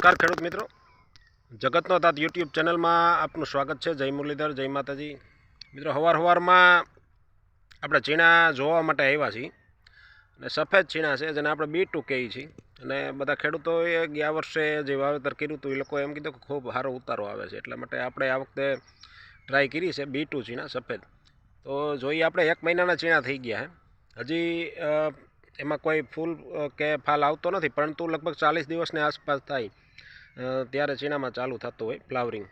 નમસ્કાર ખેડૂત મિત્રો. જગતનો તાત યુટ્યુબ ચેનલમાં આપનું સ્વાગત છે. જય મુરલીધર, જય માતાજી. મિત્રો, હવાર હવારમાં આપણે ચીણા જોવા માટે આવ્યા છીએ અને સફેદ ચીણા છે જેને આપણે બી કહીએ છીએ. અને બધા ખેડૂતોએ ગયા વર્ષે જે વાવેતર કર્યું હતું, એ લોકો એમ કીધું કે ખૂબ સારો ઉતારો આવે છે. એટલા માટે આપણે આ વખતે ટ્રાય કરી છે બી ટુ ચીણા, સફેદ. તો જોઈએ આપણે એક મહિનાના ચીણા થઈ ગયા હે હજી એમાં કોઈ ફૂલ કે ફાલ આવતો નથી, પરંતુ લગભગ ચાલીસ દિવસની આસપાસ થાય. ત્યારે ચીણામાં ચાલુ થતું હોય ફ્લાવરિંગ.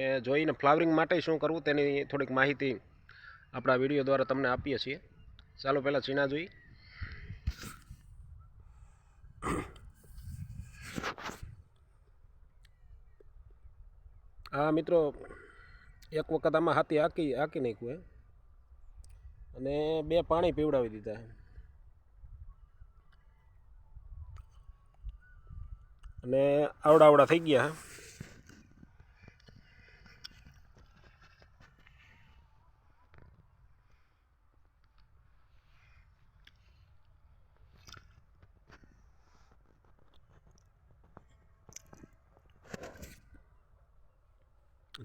એ જોઈને ફ્લાવરિંગ માટે શું કરવું તેની થોડીક માહિતી આપણા વીડિયો દ્વારા તમને આપીએ છીએ. ચાલો પહેલાં ચીણા જોઈ હા મિત્રો, એક વખત આમાં હાથી હાકી હાકી નાખ્યું અને બે પાણી પીવડાવી દીધા. અને આવડા આવડા થઈ ગયા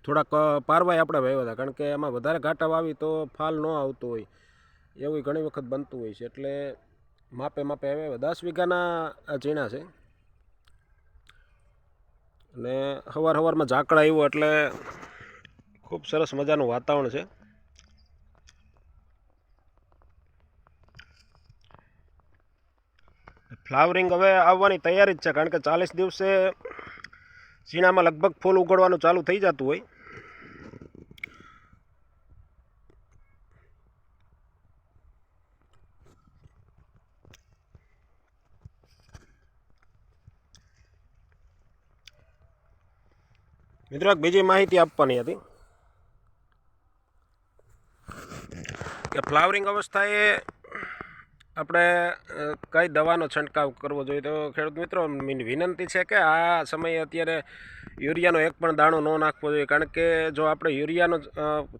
થોડાક પારવાય આપણે વાવ્યા હતા, કારણ કે એમાં વધારે ઘાટા વાવી તો ફાલ ન આવતો હોય. એવું ઘણી વખત બનતું હોય છે, એટલે માપે માપે હવે દસ વીઘાના ઝીણા છે. અને સવાર સવારમાં ઝાકળ આવ્યું એટલે ખૂબ સરસ મજાનું વાતાવરણ છે. ફ્લાવરિંગ હવે આવવાની તૈયારી જ છે, કારણ કે ચાલીસ દિવસે ચીણામાં લગભગ ફૂલ ઉગડવાનું ચાલુ થઈ જતું હોય. મિત્રો બીજી માહિતી આપવાની હતી. કે ફ્લાવરિંગ અવસ્થાએ આપણે કઈ દવાનો છંટકાવ કરવો જોઈએ? તો ખેડૂત મિત્રો, મીન વિનંતી છે કે આ સમયે અત્યારે યુરિયાનો એક પણ દાણો ન નાખવો જોઈએ. કારણ કે જો આપણે યુરિયાનો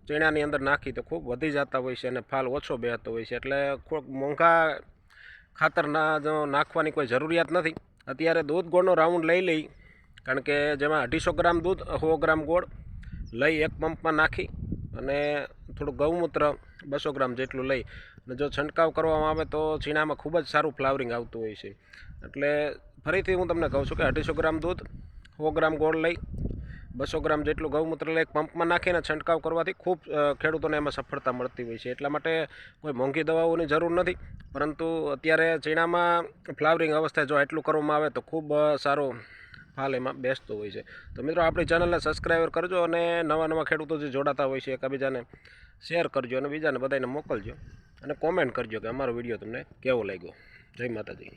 ચીણાની અંદર નાખી, તો ખૂબ વધી જતા હોય છે અને ફાલ ઓછો બેહતો હોય છે. એટલે ખૂબ મોંઘા ખાતરના જો નાખવાની કોઈ જરૂરિયાત નથી. અત્યારે દૂધ ગોળનો રાઉન્ડ લઈ લઈ કારણ કે જેમાં અઢીસો ગ્રામ દૂધ સો ગ્રામ ગોળ, લઈ એક પંપમાં નાખી અને થોડું ગૌમૂત્ર બસો ગ્રામ જેટલું લઈ. અને જો છંટકાવ કરવામાં આવે તો ચીણામાં ખૂબ જ સારું ફ્લાવરિંગ આવતું હોય છે. એટલે ફરીથી હું તમને કહું છું કે અઢીસો ગ્રામ દૂધ, સો ગ્રામ ગોળ લઈ, બસો ગ્રામ જેટલું ગૌમૂત્ર લઈ પંપમાં નાખીને છંટકાવ કરવાથી ખૂબ ખેડૂતોને એમાં સફળતા મળતી હોય છે. એટલા માટે કોઈ મોંઘી દવાઓની જરૂર નથી. પરંતુ અત્યારે ચીણામાં ફ્લાવરિંગ અવસ્થાએ જો એટલું કરવામાં આવે તો ખૂબ સારો ફાલ એમાં બેસતો હોય છે. તો મિત્રો આપણી ચેનલને સબસ્ક્રાઈબર કરજો અને નવા નવા ખેડૂતો જે જોડાતા હોય છે, એકબીજાને શેર કરજો અને બીજાને બધાને મોકલજો અને કોમેન્ટ કરજો કે અમારો વીડિયો તમને કેવો લાગ્યો. જય માતાજી.